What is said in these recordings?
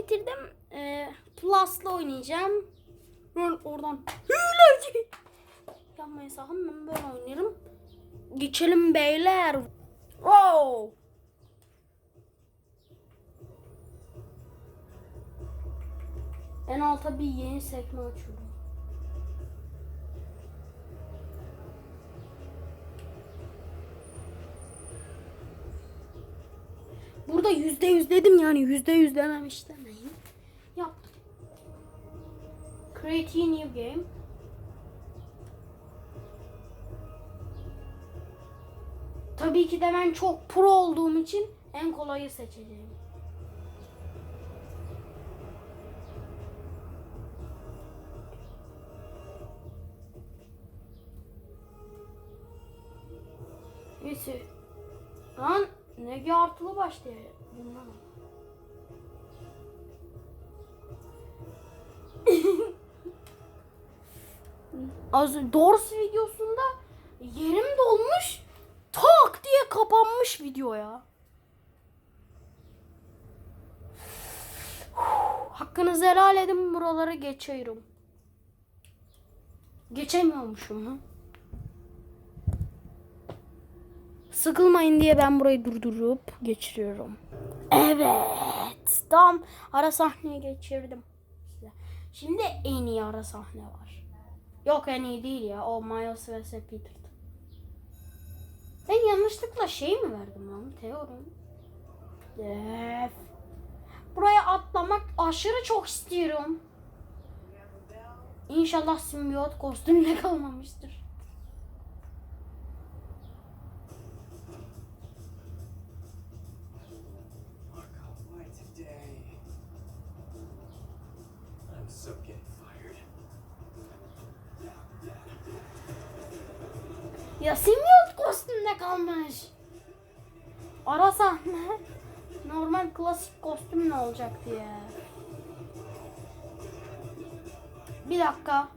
Bitirdim. Ee, Plus'la oynayacağım. Ben oradan hileci. Yapmayın sakın ben böyle oynarım. Geçelim beyler. Wow. En alta bir yeni sekme açıyorum. Burada yüzde yüz dedim yani yüzde yüz dememiş demeyin. Yaptım. Create a new game. Tabii ki de ben çok pro olduğum için en kolayı seçeceğim. Neyse. Lan ne artılı başlıyor bundan. Az Doors videosunda yerim dolmuş tak diye kapanmış video ya. Hakkınızı helal edin buralara geçiyorum. Geçemiyormuşum ha. Sıkılmayın diye ben burayı durdurup geçiriyorum. Evet. Tam ara sahneye geçirdim. Şimdi en iyi ara sahne var. Yok en iyi değil ya. O Miles vs. Peter'dı. Ben yanlışlıkla şey mi verdim lan? Teorim. Def. Buraya atlamak aşırı çok istiyorum. İnşallah simbiyot kostümde kalmamıştır. Olacak diye. Bir dakika.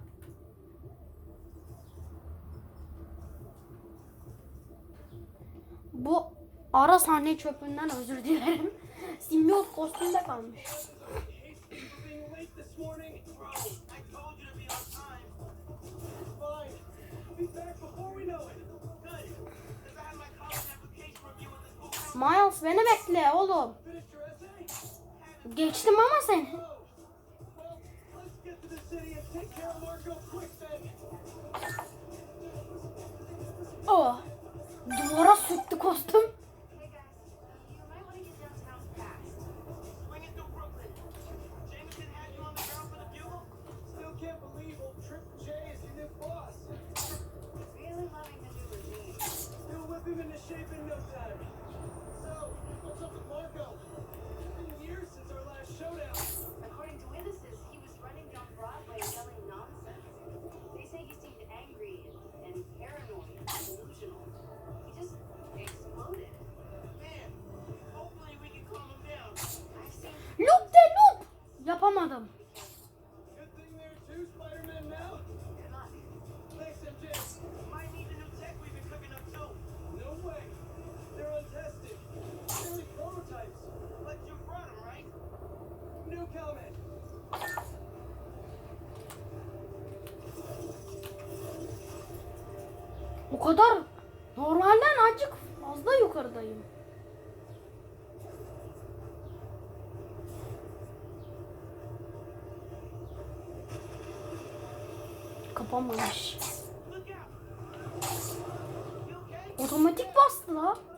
Bu ara sahne çöpünden özür dilerim. Simbiyot kostümde kalmış. Miles beni bekle oğlum. Geçtim ama seni. Oh. Duvara sürttü kostüm. Really no time. Kadar normalden azıcık fazla yukarıdayım. Kapanmamış. Otomatik bastı la.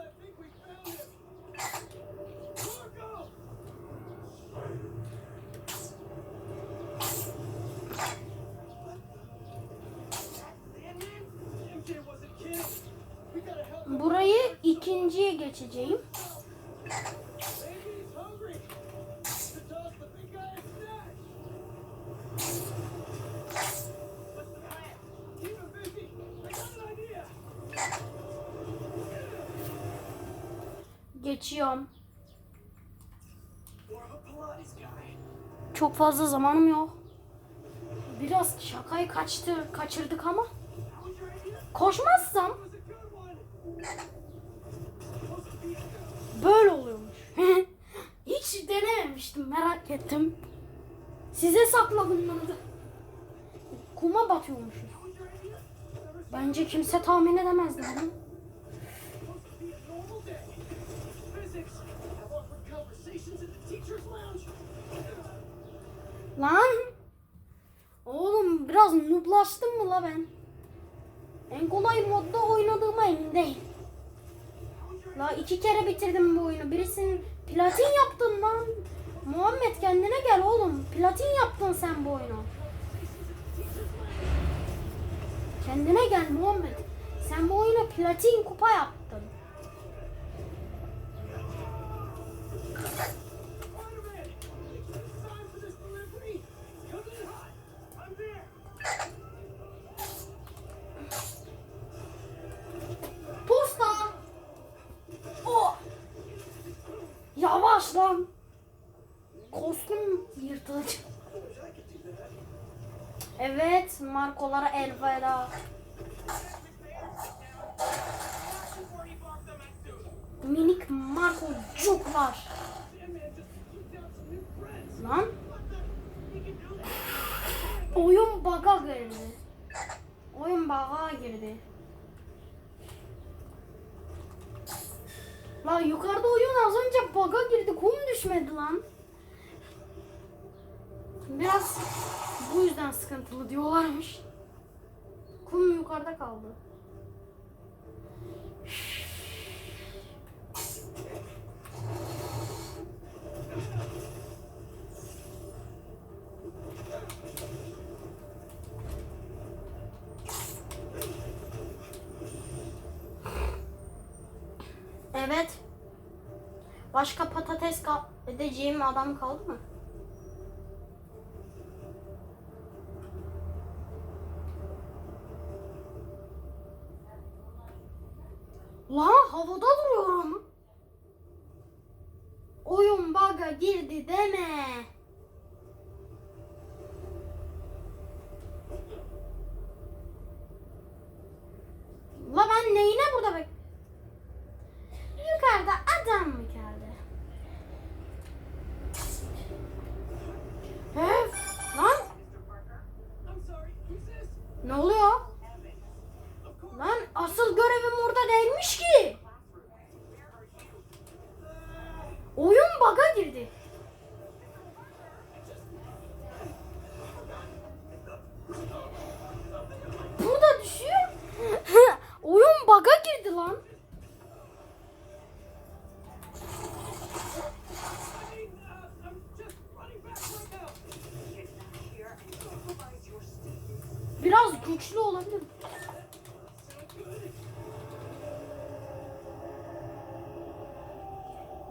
An idea. Geçiyorum. Çok fazla zamanım yok. Biraz şakayı kaçtı, kaçırdık ama. Koşmazsam böyle oluyormuş. Hiç denememiştim. Merak ettim. Size sakladım bunu da. Kuma batıyormuşuz. Bence kimse tahmin edemezdi bunu. Lan. Oğlum biraz nooblaştım mı la ben? En kolay modda oynadığıma emindeyim. La iki kere bitirdim bu oyunu. Birisinin platin yaptın lan. Muhammed kendine gel oğlum. Platin yaptın sen bu oyunu. Kendine gel Muhammed. Sen bu oyuna platin kupa yaptın. Evet, markolara elveda. Minik new friends. Lan oyun bug'a girdi. Oyun bug'a girdi. Lan yukarıda oyun az önce bug'a girdi. Kum düşmedi lan. Biraz bu yüzden sıkıntılı diyorlarmış. Kum yukarıda kaldı. Evet. Başka patates edeceğim adam kaldı mı? La havada duruyorum. Oyun bug'a girdi deme. La ben neyine burada bek... Yukarıda adam mı geldi? Öf! Lan I'm sorry. Who's this? ne oluyor? Of course. Lan asıl görevim orada değilmiş ki. Oyun bug'a girdi.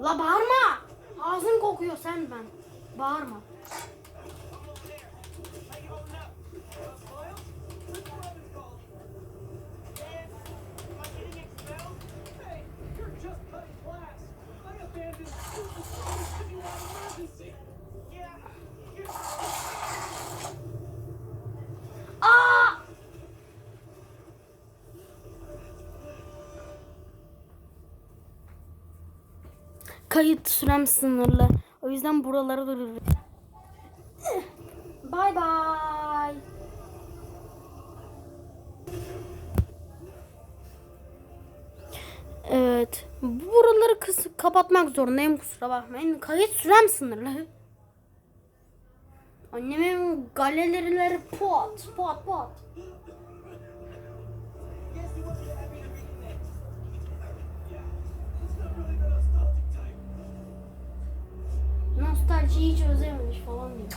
La bağırma. Ağzın kokuyor sen ben. Bağırma. Kayıt sürem sınırlı. O yüzden buraları dururum. Bye bye. Evet. Buraları kıs kapatmak zorundayım kusura bakmayın. Kayıt sürem sınırlı. Annemin galerileri pot pot pot. Electricity then either. Never mind.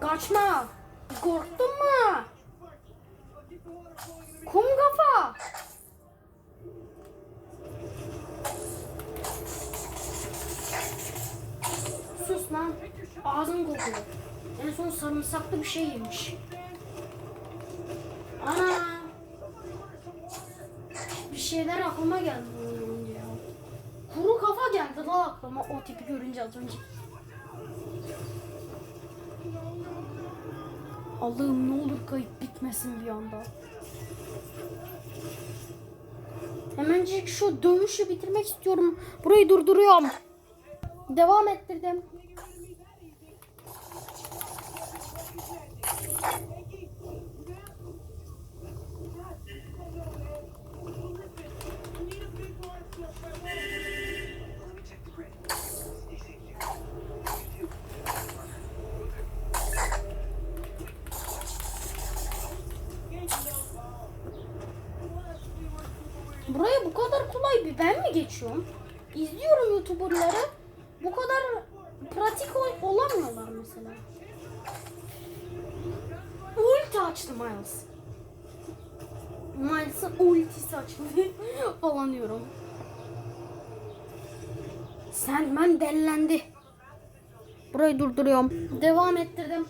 Kaçma. Kokuyor. En son sarımsaklı bir şey yemiş. Ana. Bir şeyler aklıma geldi ya. Kuru kafa geldi la aklıma o tipi görünce az önce. Allah'ım ne olur kayıt bitmesin bir anda. Hemencik şu dövüşü bitirmek istiyorum. Burayı durduruyorum. Devam ettirdim. Let me check the grid. Stay safe, dude. You too. Buraya bu kadar kolay bir ben geçiyorum? İzliyorum YouTuber'ları. Bu kadar pratik ol- olamıyorlar mesela. Ulti açtı Miles. Miles'ın ultisi açıldı falan diyorum. Sandman dellendi. Burayı durduruyorum. Devam ettirdim.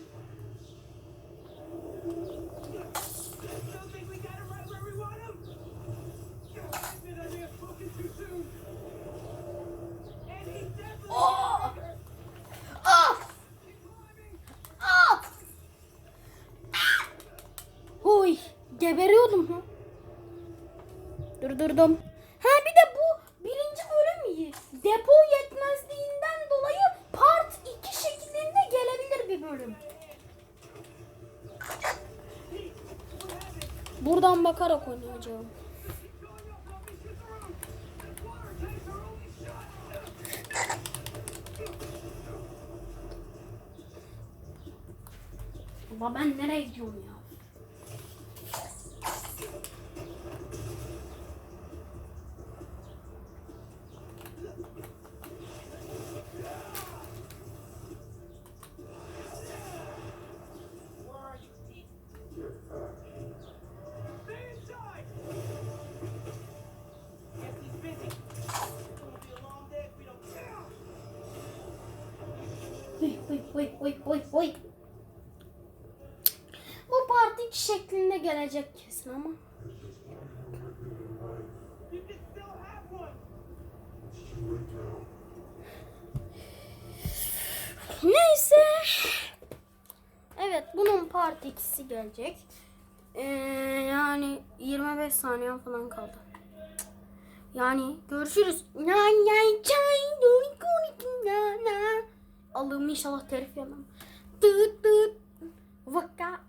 Geberiyordum ha. Durdurdum. Ha bir de bu birinci bölüm. Depo yetmezliğinden dolayı part 2 şeklinde gelebilir bir bölüm. Buradan bakarak oynayacağım. Baba ben nereye gidiyorum ya? Huy. Bu part 2 şeklinde gelecek kesin ama. Neyse. Evet bunun part 2'si gelecek. Ee, yani 25 saniye falan kaldı. Yani görüşürüz. Nay nay çay Allah'ım inşallah telif yemem. Tıt tıt. Vaka.